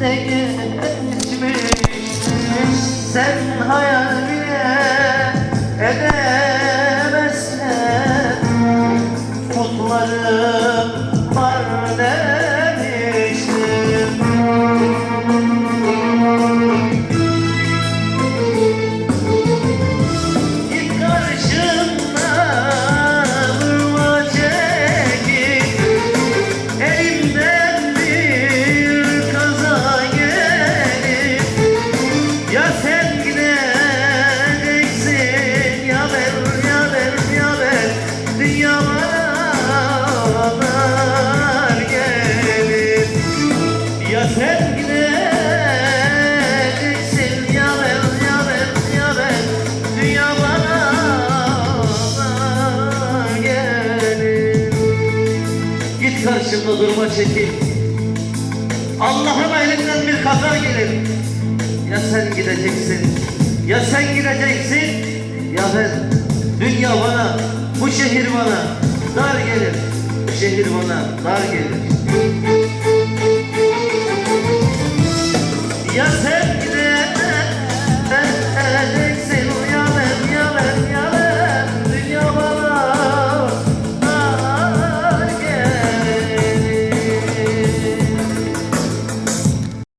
Ne geçmiş sen hayal bile edemezsen Umutlarım var demiştim karşımda durma çekil. Allah'ın elinden bir kaza gelir. Ya sen gideceksin Ya sen gideceksin Ben Dünya bana Bu şehir bana Dar gelir. Bu şehir bana dar gelir. Ya sen